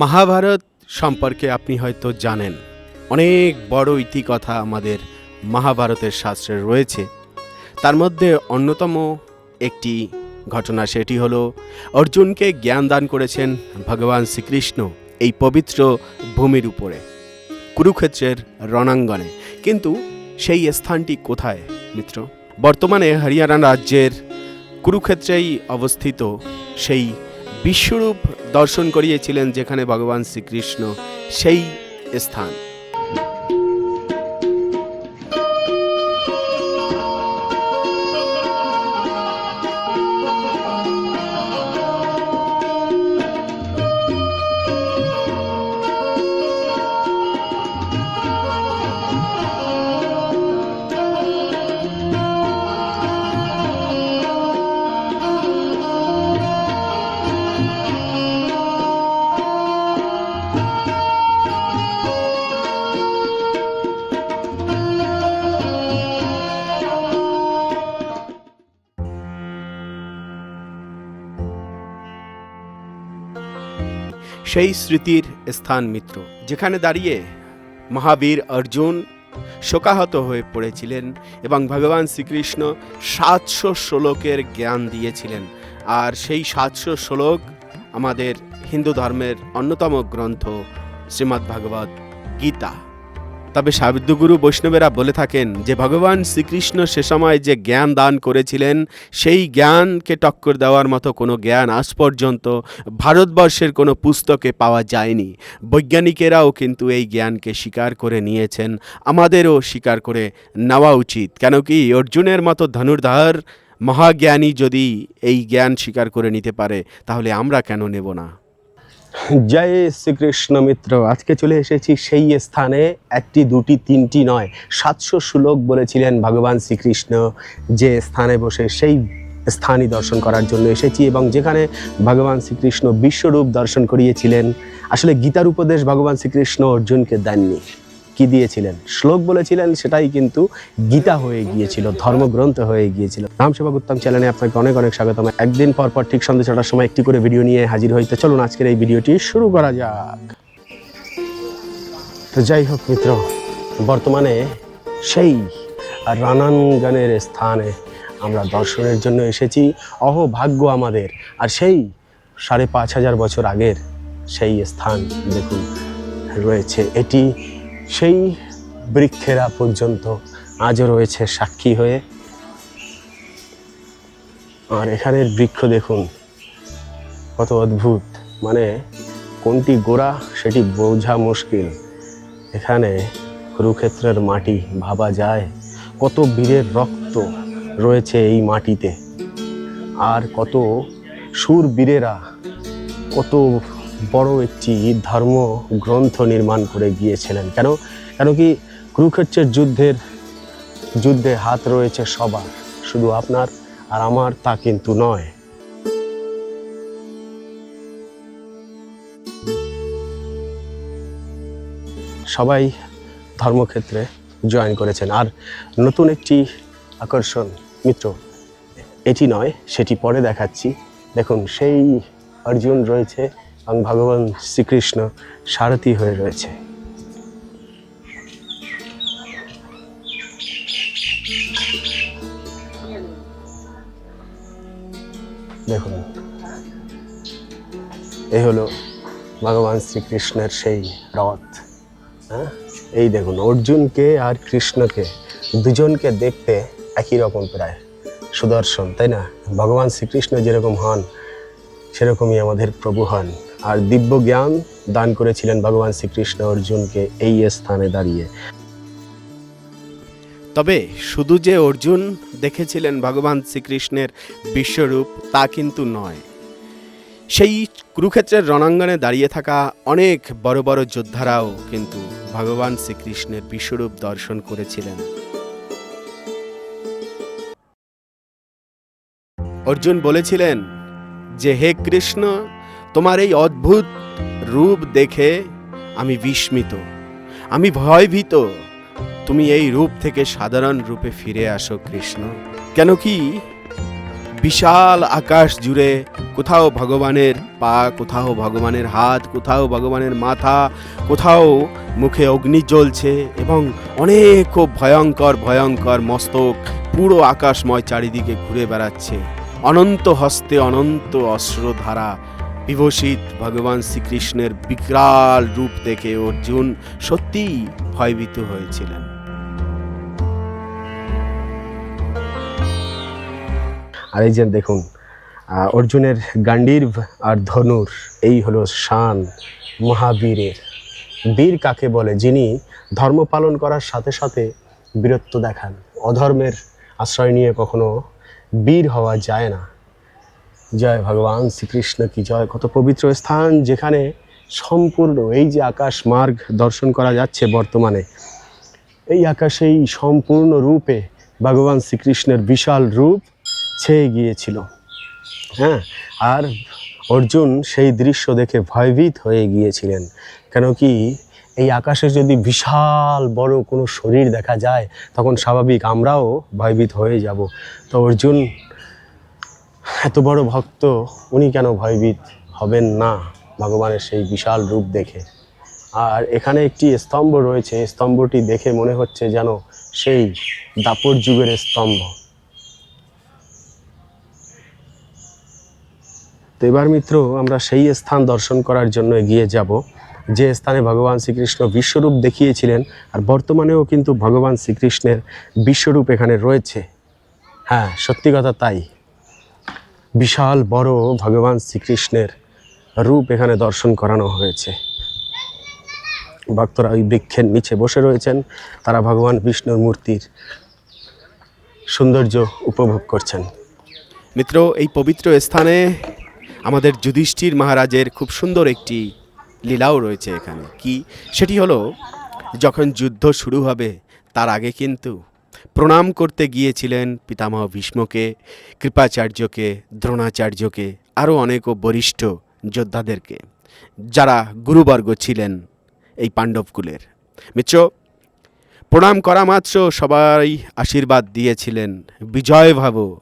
মহাভারত সম্পর্কে আপনি হয়তো জানেন। অনেক বড় ইতিকথা আমাদের মহাভারতের শাস্ত্রে রয়েছে। তার মধ্যে অন্যতম একটি ঘটনা সেটি হলো, অর্জুনকে জ্ঞান দান করেছেন ভগবান শ্রীকৃষ্ণ এই পবিত্র ভূমির উপরে, কুরুক্ষেত্রের রণাঙ্গনে। কিন্তু সেই স্থানটি কোথায়, মিত্র? বর্তমানে হরিয়ানা রাজ্যের কুরুক্ষেত্রেই অবস্থিত সেই বিশ্বরূপ দর্শন করিয়েছিলেন যেখানে ভগবান শ্রীকৃষ্ণ সেই স্থান। সেই স্মৃতির স্থান মিত্র, যেখানে দাঁড়িয়ে মহাবীর অর্জুন শোকাহত হয়ে পড়েছিলেন এবং ভগবান শ্রীকৃষ্ণ সাতশো শ্লোকের জ্ঞান দিয়েছিলেন। আর সেই সাতশো শ্লোক আমাদের হিন্দু ধর্মের অন্যতম গ্রন্থ শ্রীমদ্ভাগবত গীতা। তবে সাবিদ্যগুরু বৈষ্ণবেরা বলে থাকেন যে, ভগবান শ্রীকৃষ্ণ সে সময় যে জ্ঞান দান করেছিলেন, সেই জ্ঞানকে টক্কর দেওয়ার মতো কোনো জ্ঞান আজ পর্যন্ত ভারতবর্ষের কোনো পুস্তকে পাওয়া যায়নি। বৈজ্ঞানিকেরাও কিন্তু এই জ্ঞানকে স্বীকার করে নিয়েছেন। আমাদেরও স্বীকার করে নেওয়া উচিত। কেন কি, অর্জুনের মতো ধনুর্ধার মহাজ্ঞানী যদি এই জ্ঞান স্বীকার করে নিতে পারে, তাহলে আমরা কেন নেব না? জয় শ্রীকৃষ্ণ মিত্র, আজকে চলে এসেছি সেই স্থানে, একটি, দুটি, তিনটি নয়, সাতশো শ্লোক বলেছিলেন ভগবান শ্রীকৃষ্ণ, যে স্থানে বসে সেই স্থানই দর্শন করার জন্য এসেছি এবং যেখানে ভগবান শ্রীকৃষ্ণ বিশ্বরূপ দর্শন করিয়েছিলেন। আসলে গীতার উপদেশ ভগবান শ্রীকৃষ্ণ অর্জুনকে দেননি। কি দিয়েছিলেন? শ্লোক বলেছিলেন, সেটাই কিন্তু গীতা হয়ে গিয়েছিল, ধর্মগ্রন্থ হয়ে গিয়েছিল। রাম সেবক উত্তম চ্যানেলে আপনাকে অনেক অনেক স্বাগতম। একদিন পর পর ঠিক সন্ধ্যে ছটার সময় একটি করে ভিডিও নিয়ে হাজির হইতে চলুন, আজকের এই ভিডিওটি শুরু করা যাক। তো যাই হোক মিত্র, বর্তমানে সেই রানানগানের স্থানে আমরা দর্শনের জন্য এসেছি। অহভাগ্য আমাদের, আর সেই সাড়ে পাঁচ হাজার বছর আগের সেই স্থান দেখুন, রয়েছে। এটি সেই বৃক্ষেরা পর্যন্ত আজও রয়েছে সাক্ষী হয়ে। আর এখানের বৃক্ষ দেখুন, কত অদ্ভুত। মানে কোনটি গোড়া, সেটি বোঝা মুশকিল। এখানে কুরুক্ষেত্রের মাটি ভাবা যায়। কত বীরের রক্ত রয়েছে এই মাটিতে। আর কত সুর বীরেরা, কত বড় একটি ধর্ম গ্রন্থ নির্মাণ করে গিয়েছিলেন। কেন? কেন কি কুরুক্ষেত্রের যুদ্ধের, যুদ্ধে হাত রয়েছে সবার, শুধু আপনার আর আমার তা কিন্তু নয়। সবাই ধর্মক্ষেত্রে জয়েন করেছেন। আর নতুন একটি আকর্ষণ, মিত্র, এটি নয়, সেটি পরে দেখাচ্ছি। দেখুন, সেই অর্জুন রয়েছে এবং ভগবান শ্রীকৃষ্ণ সারথী হয়ে রয়েছে। দেখুন, এই হলো ভগবান শ্রীকৃষ্ণের সেই রথ হ্যাঁ? এই দেখুন, অর্জুনকে আর কৃষ্ণকে দুজনকে দেখতে একই রকম প্রায় সুদর্শন, তাই না? ভগবান শ্রীকৃষ্ণ যেরকম হন, সেরকমই আমাদের প্রভু হন। আর দিব্য জ্ঞান দান করেছিলেন ভগবান শ্রীকৃষ্ণ অর্জুনকে এই স্থানে দাঁড়িয়ে। তবে শুধু যে অর্জুন দেখেছিলেন ভগবান শ্রীকৃষ্ণের বিশ্বরূপ, তা কিন্তু নয়। সেই কুরুক্ষেত্রের রণাঙ্গনে দাঁড়িয়ে থাকা অনেক বড় বড় যোদ্ধারাও কিন্তু ভগবান শ্রীকৃষ্ণের বিশ্বরূপ দর্শন করেছিলেন। অর্জুন বলেছিলেন যে, হে কৃষ্ণ তোমার এই অদ্ভুত রূপ দেখে আমি বিস্মিত। আমি ভয়ভীত। তুমি এই রূপ থেকে সাধারণ রূপে ফিরে আসো, কৃষ্ণ। কেন কি বিশাল আকাশ জুড়ে কোথাও ভগবানের পা, কোথাও ভগবানের হাত, কোথাও ভগবানের মাথা, কোথাও মুখে অগ্নি জ্বলছে এবং অনেক খুব ভয়ঙ্কর ভয়ঙ্কর মস্তক পুরো আকাশময় চারিদিকে ঘুরে বেড়াচ্ছে। অনন্ত হস্তে অনন্ত অস্ত্রধারা বিভূষিত ভগবান শ্রীকৃষ্ণের বিকরাল রূপ দেখে অর্জুন সত্যিই ভয়ভীত হয়েছিলেন। আর এই যে দেখুন অর্জুনের গান্ডীর আর ধনুর, এই হলো শান মহাবীরের। বীর কাকে বলে? যিনি ধর্ম পালন করার সাথে সাথে বীরত্ব দেখান। অধর্মের আশ্রয় নিয়ে কখনো বীর হওয়া যায় না। জয় ভগবান শ্রীকৃষ্ণ কি জয়। কত পবিত্র স্থান যেখানে সম্পূর্ণ এই যে আকাশ মার্গ দর্শন করা যাচ্ছে বর্তমানে, এই আকাশেই সম্পূর্ণ রূপে ভগবান শ্রীকৃষ্ণের বিশাল রূপ ছেয়ে গিয়েছিল। হ্যাঁ আর অর্জুন সেই দৃশ্য দেখে ভয়ভীত হয়ে গিয়েছিলেন। কেন কি এই আকাশে যদি বিশাল বড় কোনো শরীর দেখা যায়, তখন স্বাভাবিক আমরাও ভয়ভীত হয়ে যাব। তো অর্জুন এত বড় ভক্ত, উনি কেন ভয়ভীত হবেন না ভগবানের সেই বিশাল রূপ দেখে? আর এখানে একটি স্তম্ভ রয়েছে, স্তম্ভটি দেখে মনে হচ্ছে যেন সেই দাপর যুগের স্তম্ভ। তো এবার মিত্র, আমরা সেই স্থান দর্শন করার জন্য এগিয়ে যাব, যে স্থানে ভগবান শ্রীকৃষ্ণ বিশ্বরূপ দেখিয়েছিলেন, আর বর্তমানেও কিন্তু ভগবান শ্রীকৃষ্ণের বিশ্বরূপ এখানে রয়েছে। হ্যাঁ সত্যি কথা তাই। বিশাল, বড় ভগবান শ্রীকৃষ্ণের রূপ এখানে দর্শন করানো হয়েছে। ভক্তরা ওই বৃক্ষের নিচে বসে রয়েছেন। তারা ভগবান বিষ্ণুর মূর্তির সৌন্দর্য উপভোগ করছেন। মিত্র, এই পবিত্র স্থানে আমাদের যুধিষ্ঠির মহারাজের খুব সুন্দর একটি লীলাও রয়েছে এখানে। কি? সেটি হলো, যখন যুদ্ধ শুরু হবে, তার আগে কিন্তু প্রণাম করতে গিয়েছিলেন পিতামহ ভীষ্মকে, কৃপাচার্যকে, দ্রোণাচার্যকে, আরও অনেক বরিষ্ঠ যোদ্ধাদেরকে, যারা গুরুবর্গ ছিলেন এই পাণ্ডবকুলের। মিত্র, প্রণাম করা মাত্র সবাই আশীর্বাদ দিয়েছিলেন। বিজয় ভাবো,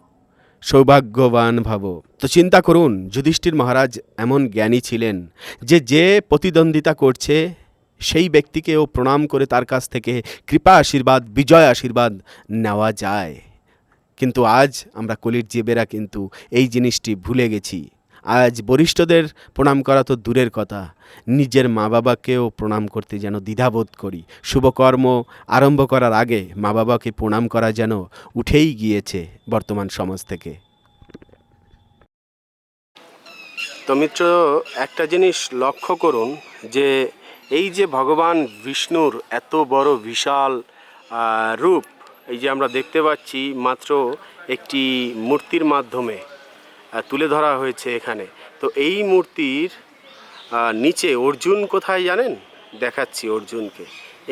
সৌভাগ্যবান ভাব। তো চিন্তা করুন, যুধিষ্ঠির মহারাজ এমন জ্ঞানী ছিলেন যে যে প্রতিদ্বন্দ্বিতা করছে সেই ব্যক্তিকেও প্রণাম করে তার কাছ থেকে কৃপা আশীর্বাদ, বিজয় আশীর্বাদ নেওয়া যায়। কিন্তু আজ আমরা কলির জীবেরা কিন্তু এই জিনিসটি ভুলে গেছি। আজ বরিষ্ঠদের প্রণাম করা তো দূরের কথা। নিজের মা বাবাকেও প্রণাম করতে যেন দ্বিধাবোধ করি। শুভকর্ম আরম্ভ করার আগে মা বাবাকে প্রণাম করা যেন উঠেই গিয়েছে বর্তমান সমাজ থেকে। তো মিত্র, একটা জিনিস লক্ষ্য করুন যে এই যে ভগবান বিষ্ণুর এত বড় বিশাল রূপ, এই যে আমরা দেখতে পাচ্ছি মাত্র একটি মূর্তির মাধ্যমে তুলে ধরা হয়েছে এখানে। তো এই মূর্তির নিচে অর্জুন কোথায় জানেন? দেখাচ্ছি অর্জুনকে।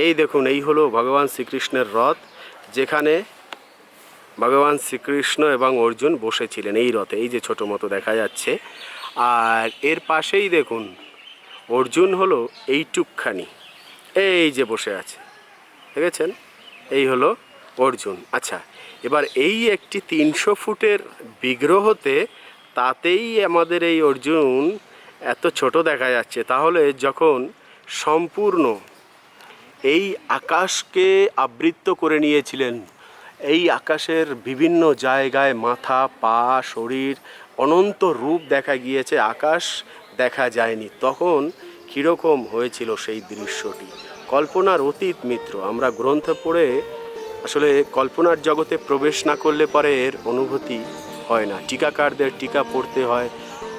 এই দেখুন, এই হলো ভগবান শ্রীকৃষ্ণের রথ, যেখানে ভগবান শ্রীকৃষ্ণ এবং অর্জুন বসেছিলেন এই রথে, এই যে ছোট মতো দেখা যাচ্ছে। আর এর পাশেই দেখুন অর্জুন হলো এইটুকখানি। এই যে বসে আছে, দেখেছেন? এই হলো অর্জুন। আচ্ছা এবার এই একটি তিনশো ফুটের বিগ্রহতে তাতেই আমাদের এই অর্জুন এত ছোট দেখা যাচ্ছে। তাহলে যখন সম্পূর্ণ এই আকাশকে আবৃত্ত করে নিয়েছিলেন, এই আকাশের বিভিন্ন জায়গায় মাথা, পা, শরীর অনন্ত রূপ দেখা গিয়েছে। আকাশ দেখা যায়নি। তখন কীরকম হয়েছিল সেই দৃশ্যটি? কল্পনার অতীত মিত্র, আমরা গ্রন্থ পড়ে আসলে কল্পনার জগতে প্রবেশ না করলে পরে এর অনুভূতি হয় না। টিকাকারদের টিকা পড়তে হয়।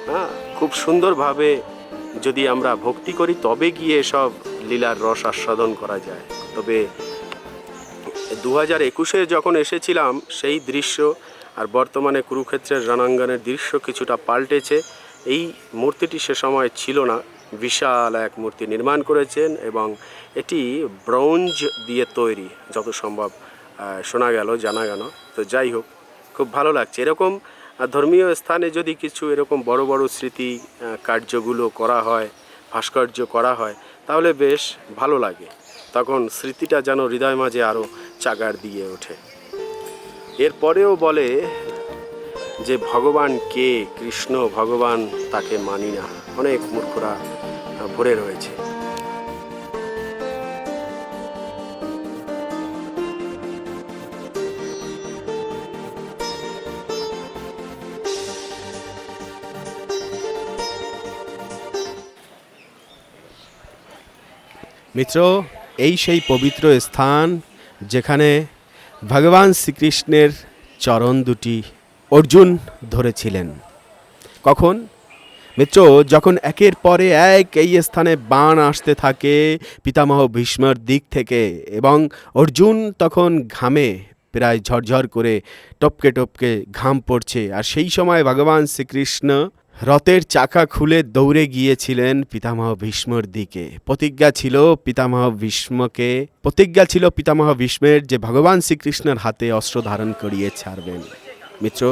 হ্যাঁ খুব সুন্দরভাবে যদি আমরা ভক্তি করি, তবে গিয়ে সব লীলার রস আস্বাদন করা যায়। তবে দু হাজার একুশে যখন এসেছিলাম, সেই দৃশ্য আর বর্তমানে কুরুক্ষেত্রের রণাঙ্গনের দৃশ্য কিছুটা পাল্টেছে। এই মূর্তিটি সে সময় ছিল না। বিশাল এক মূর্তি নির্মাণ করেছেন এবং এটি ব্রোঞ্জ দিয়ে তৈরি, যত সম্ভব শোনা গেল, জানা গেল। তো যাই হোক, খুব ভালো লাগছে। এরকম ধর্মীয় স্থানে যদি কিছু এরকম বড় বড় স্মৃতি কার্যগুলো করা হয়, ভাস্কর্য করা হয়, তাহলে বেশ ভালো লাগে। তখন স্মৃতিটা যেন হৃদয় মাঝে আরও চাগার দিয়ে ওঠে। এরপরেও বলে যে ভগবান কে, কৃষ্ণ ভগবান তাকে মানি না। অনেক মূর্খরা ভরে রয়েছে। মিত্র, এই সেই পবিত্র স্থান যেখানে ভগবান শ্রীকৃষ্ণের চরণ দুটি অর্জুন ধরেছিলেন। কখন? মিত্র, যখন একের পরে এক এই স্থানে বাণ আসতে থাকে, পিতামহ ভীষ্মর দিক থেকে, এবং অর্জুন তখন ঘামে, প্রায় ঝরঝর করে টপকে টপকে ঘাম পড়ছে। আর সেই সময় ভগবান শ্রীকৃষ্ণ রথের চাকা খুলে দৌড়ে গিয়েছিলেন পিতামহ ভীষ্মর দিকে। প্রতিজ্ঞা ছিল পিতামহ ভীষ্মকে, প্রতিজ্ঞা ছিল পিতামহ ভীষ্মের যে ভগবান শ্রীকৃষ্ণের হাতে অস্ত্র ধারণ করিয়ে ছাড়বেন। মিত্র,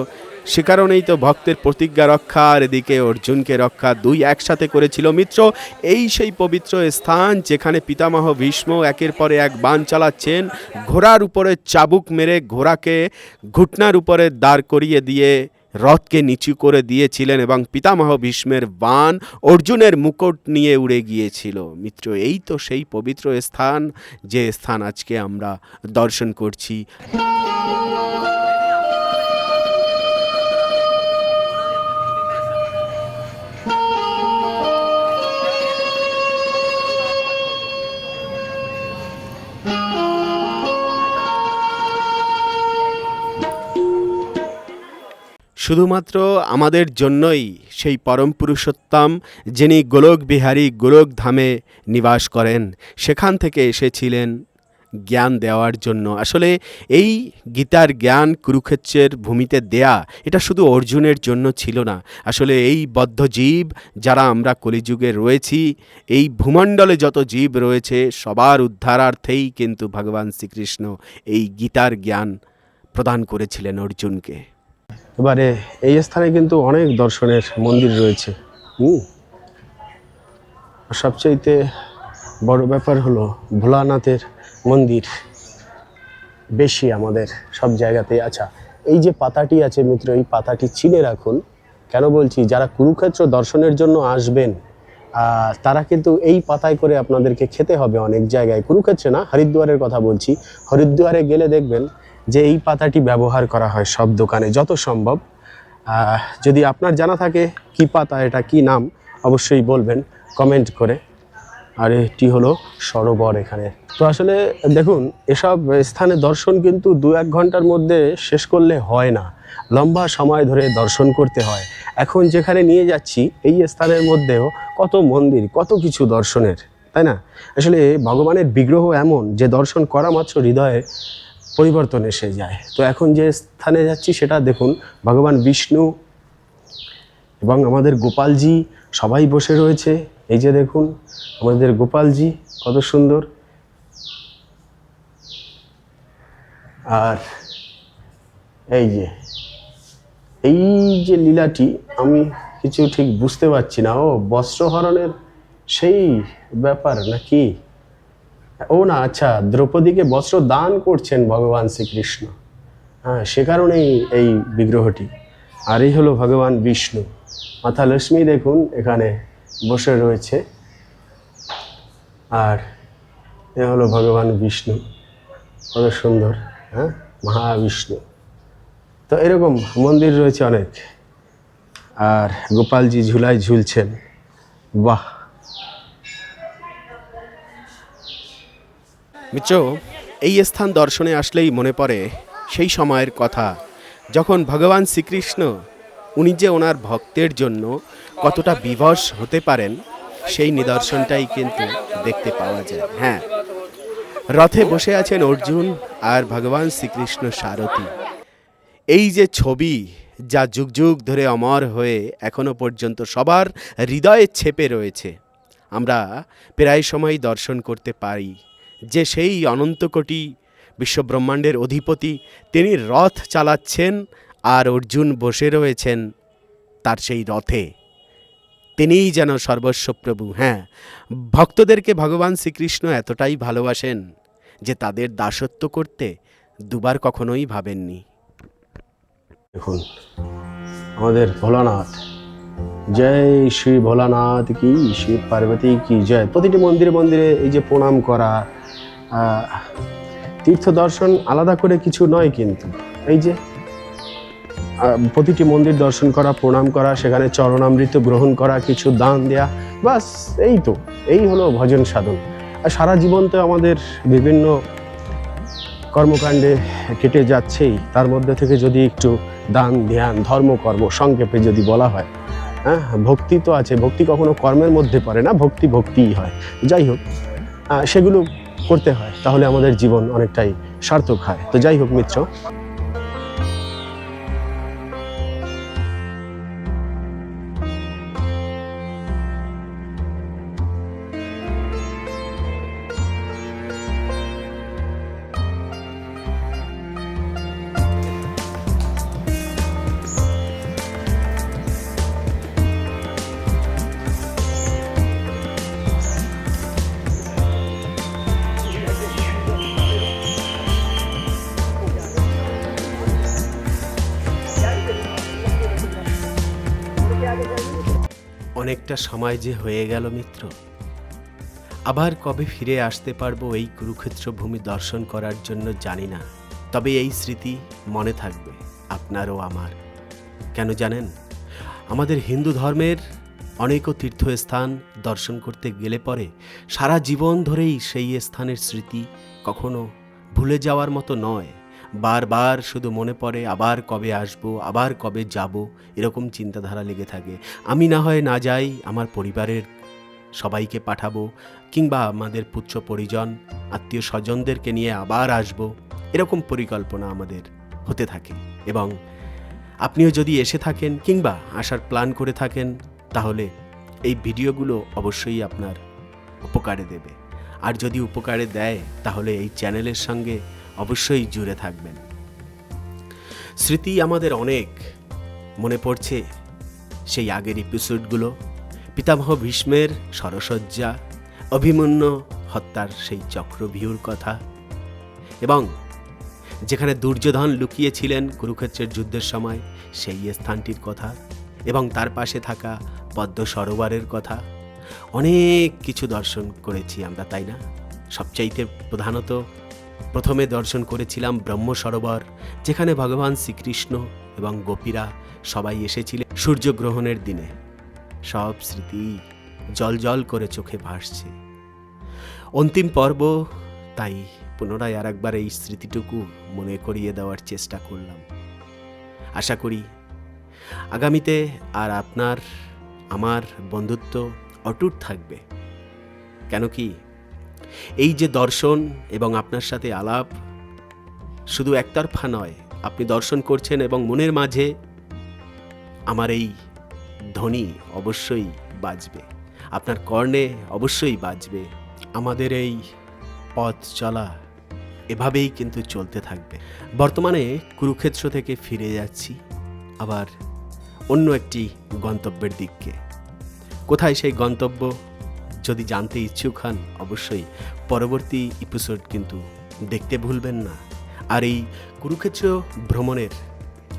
সে কারণেই তো ভক্তের প্রতিজ্ঞা রক্ষা আর এদিকে অর্জুনকে রক্ষা দুই একসাথে করেছিল। মিত্র, এই সেই পবিত্র স্থান যেখানে পিতামহ ভীষ্ম একের পরে এক বান চালাচ্ছেন, ঘোড়ার উপরে চাবুক মেরে ঘোড়াকে ঘুটনার উপরে দাঁড় করিয়ে দিয়ে রথকে নিচু করে দিয়েছিলেন এবং পিতামহ ভীষ্মের বান অর্জুনের মুকুট নিয়ে উড়ে গিয়েছিল। মিত্র, এই তো সেই পবিত্র স্থান, যে স্থান আজকে আমরা দর্শন করছি। শুধুমাত্র আমাদের জন্যই সেই পরম পুরুষোত্তম যিনি গোলক বিহারী গোলক ধামে নিবাস করেন, সেখান থেকে এসেছিলেন জ্ঞান দেওয়ার জন্য। আসলে এই গীতার জ্ঞান কুরুক্ষেত্রের ভূমিতে দেয়া, এটা শুধু অর্জুনের জন্য ছিল না। আসলে এই বদ্ধ জীব যারা আমরা কলিযুগে রয়েছি, এই ভূমণ্ডলে যত জীব রয়েছে, সবার উদ্ধারার্থেই কিন্তু ভগবান শ্রীকৃষ্ণ এই গীতার জ্ঞান প্রদান করেছিলেন অর্জুনকে। এবারে এই স্থানে কিন্তু অনেক দর্শনের মন্দির রয়েছে। হুম। আর সবচাইতে বড় ব্যাপার হলো ভোলানাথের মন্দির। বেশি আমাদের সব জায়গাতেই আচ্ছা এই যে পাতাটি আছে মিত্র এই পাতাটি চিনে রাখুন। কেন বলছি? যারা কুরুক্ষেত্র দর্শনের জন্য আসবেন তারা কিন্তু এই পাতায় করে আপনাদেরকে খেতে হবে অনেক জায়গায়। কুরুক্ষেত্রে না হরিদ্বারের কথা বলছি। হরিদ্বারে গেলে দেখবেন যে এই পাতাটি ব্যবহার করা হয় সব দোকানে যত সম্ভব। যদি আপনার জানা থাকে কি পাতা, এটা কি নাম, অবশ্যই বলবেন কমেন্ট করে। আর এটি হলো সরোবর এখানে। তো আসলে দেখুন, এসব স্থানে দর্শন কিন্তু দু এক ঘণ্টার মধ্যে শেষ করলে হয় না। লম্বা সময় ধরে দর্শন করতে হয়। এখন যেখানে নিয়ে যাচ্ছি, এই স্থানের মধ্যেও কত মন্দির, কত কিছু দর্শনের, তাই না? আসলে ভগবানের বিগ্রহ এমন যে দর্শন করা মাত্র হৃদয়ে পরিবর্তন এসে যায়। তো এখন যে স্থানে যাচ্ছি সেটা দেখুন, ভগবান বিষ্ণু এবং আমাদের গোপালজি সবাই বসে রয়েছে। এই যে দেখুন, আমাদের গোপালজি, কত সুন্দর। আর এই যে এই যে লীলাটি আমি কিছু ঠিক বুঝতে পারছি না। ও, বস্ত্রহরণের সেই ব্যাপার নাকি? ও না আচ্ছা দ্রৌপদীকে বস্ত্র দান করছেন ভগবান শ্রীকৃষ্ণ। হ্যাঁ সে কারণেই এই বিগ্রহটি। আর এই হলো ভগবান বিষ্ণু। মাথা লক্ষ্মী দেখুন, এখানে বসে রয়েছে। আর এ হলো ভগবান বিষ্ণু। কত সুন্দর হ্যাঁ মহাবিষ্ণু। তো এরকম মন্দির রয়েছে অনেক। আর গোপালজি ঝুলায় ঝুলছেন। বাহ! মিত্র, এই স্থান দর্শনে আসলেই মনে পড়ে সেই সময়ের কথা। যখন ভগবান শ্রীকৃষ্ণ, উনি যে ওনার ভক্তের জন্য কতটা বিভস হতে পারেন, সেই নিদর্শনটাই কিন্তু দেখতে পাওয়া যায়। হ্যাঁ রথে বসে আছেন অর্জুন আর ভগবান শ্রীকৃষ্ণ সারথী। এই যে ছবি, যা যুগ যুগ ধরে অমর হয়ে এখনও পর্যন্ত সবার হৃদয়ে ছেপে রয়েছে, আমরা প্রায় সময় দর্শন করতে পারি। যে সেই অনন্তকোটি বিশ্বব্রহ্মাণ্ডের অধিপতি, তিনি রথ চালাচ্ছেন আর অর্জুন বসে রয়েছেন তার সেই রথে। তিনিই যেন সর্বস্ব প্রভু হ্যাঁ ভক্তদেরকে ভগবান শ্রীকৃষ্ণ এতটাই ভালোবাসেন যে তাদের দাসত্ব করতে দুবার কখনোই ভাবেননি। দেখুন, আমাদের ভোলানাথ। জয় শ্রী ভোলানাথ কি শিব পার্বতী কি, জয়। প্রতিটি মন্দিরে মন্দিরে এই যে প্রণাম করা তীর্থ দর্শন আলাদা করে কিছু নয় কিন্তু। এই যে প্রতিটি মন্দির দর্শন করা, প্রণাম করা, সেখানে চরণামৃত গ্রহণ করা, কিছু দান দেয়া, বাস এই তো, এই হলো ভজন সাধন। আর সারা জীবন তো আমাদের বিভিন্ন কর্মকাণ্ডে কেটে যাচ্ছেই। তার মধ্যে থেকে যদি একটু দান, ধ্যান ধর্মকর্ম সংক্ষেপে যদি বলা হয় হ্যাঁ ভক্তি তো আছে, ভক্তি কখনো কর্মের মধ্যে পড়ে না, ভক্তি ভক্তিই হয়। যাই হোক সেগুলো করতে হয় তাহলে আমাদের জীবন অনেকটাই সার্থক হয়। তো যাই হোক মিত্র অনেকটা সময় যে হয়ে গেল, মিত্র। আবার কবে ফিরে আসতে পারব এই কুরুক্ষেত্র ভূমি দর্শন করার জন্য জানি না। তবে এই স্মৃতি মনে থাকবে আপনারও আমার। কেন জানেন? আমাদের হিন্দু ধর্মের অনেকও তীর্থস্থান দর্শন করতে গেলে পরে সারা জীবন ধরেই সেই স্থানের স্মৃতি কখনো ভুলে যাওয়ার মতো নয়। বারবার শুধু মনে পড়ে, আবার কবে আসব, আবার কবে যাব, এরকম চিন্তাধারা লেগে থাকে। আমি না হয় না যাই, আমার পরিবারের সবাইকে পাঠাবো, কিংবা আমাদের পুত্র পরিজন, আত্মীয় স্বজনদেরকে নিয়ে আবার আসব, এরকম পরিকল্পনা আমাদের হতে থাকে। এবং আপনিও যদি এসে থাকেন, কিংবা আসার প্ল্যান করে থাকেন, তাহলে এই ভিডিওগুলো অবশ্যই আপনার উপকারে দেবে। আর যদি উপকারে দেয়, তাহলে এই চ্যানেলের সঙ্গে অবশ্যই জুড়ে থাকবেন। স্মৃতি আমাদের অনেক, মনে পড়ছে সেই আগের এপিসোডগুলো পিতামহ ভীষ্মের সরসজ্জা, অভিমন্যু হত্যার সেই চক্রভিউর কথা। এবং যেখানে দুর্যোধন লুকিয়েছিলেন কুরুক্ষেত্রের যুদ্ধের সময়, সেই স্থানটির কথা এবং তার পাশে থাকা পদ্ম সরোবরের কথা। অনেক কিছু দর্শন করেছি আমরা, তাই না? সবচাইতে প্রধানত প্রথমে দর্শন করেছিলাম ব্রহ্ম সরোবর, যেখানে ভগবান শ্রীকৃষ্ণ এবং গোপীরা সবাই এসেছিলেন সূর্যগ্রহণের দিনে। সব স্মৃতি জল জল করে চোখে ভাসছে। অন্তিম পর্ব, তাই পুনরায় আর একবার এই স্মৃতিটুকু মনে করিয়ে দেওয়ার চেষ্টা করলাম। আশা করি আগামীতে আর আপনার, আমার বন্ধুত্ব অটুট থাকবে। কেন কি এই যে দর্শন এবং আপনার সাথে আলাপ, শুধু একতরফা নয়, আপনি দর্শন করছেন এবং মনের মাঝে আমার এই ধ্বনি অবশ্যই বাজবে। আপনার কর্ণে অবশ্যই বাজবে। আমাদের এই পথ চলা এভাবেই কিন্তু চলতে থাকবে। বর্তমানে কুরুক্ষেত্র থেকে ফিরে যাচ্ছি, আবার অন্য একটি গন্তব্যের দিককে। কোথায় সেই গন্তব্য? যদি জানতে ইচ্ছুক হন, অবশ্যই পরবর্তী এপিসোড কিন্তু দেখতে ভুলবেন না। আর এই কুরুক্ষেত্র ভ্রমণের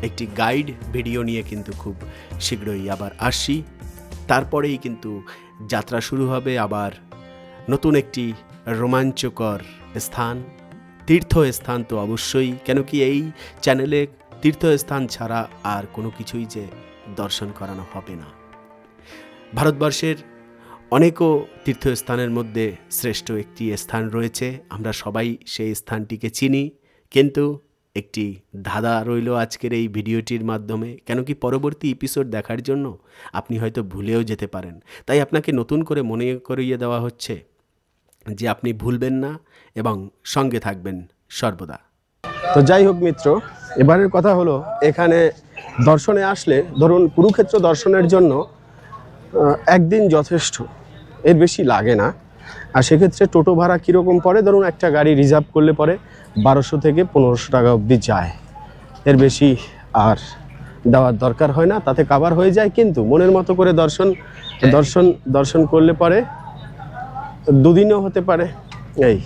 একটি গাইড ভিডিও নিয়ে কিন্তু খুব শীঘ্রই আবার আসছি। তারপরেই কিন্তু যাত্রা শুরু হবে আবার নতুন একটি রোমাঞ্চকর স্থান, তীর্থস্থান তো অবশ্যই, কেন কি এই চ্যানেলে তীর্থস্থান ছাড়া আর কোনো কিছুই যে দর্শন করানো হবে না। ভারতবর্ষের অনেকও তীর্থস্থানের মধ্যে শ্রেষ্ঠ একটি স্থান রয়েছে। আমরা সবাই সেই স্থানটিকে চিনি। কিন্তু একটি ধাঁধা রইল আজকের এই ভিডিওটির মাধ্যমে। কেন কি পরবর্তী এপিসোড দেখার জন্য আপনি হয়তো ভুলেও যেতে পারেন। তাই আপনাকে নতুন করে মনে করিয়ে দেওয়া হচ্ছে যে আপনি ভুলবেন না এবং সঙ্গে থাকবেন সর্বদা। তো যাই হোক মিত্র, এবারের কথা হলো এখানে দর্শনে আসলে, ধরুন কুরুক্ষেত্র দর্শনের জন্য একদিন যথেষ্ট। এর বেশি লাগে না। আর সেক্ষেত্রে টোটো ভাড়া কীরকম পড়ে? ধরুন একটা গাড়ি রিজার্ভ করলে পরে বারোশো থেকে পনেরোশো টাকা অবধি যায়। এর বেশি আর দেওয়ার দরকার হয় না তাতে কাবার হয়ে যায় কিন্তু মনের মতো করে দর্শন দর্শন দর্শন করলে পরে দুদিনও হতে পারে। এই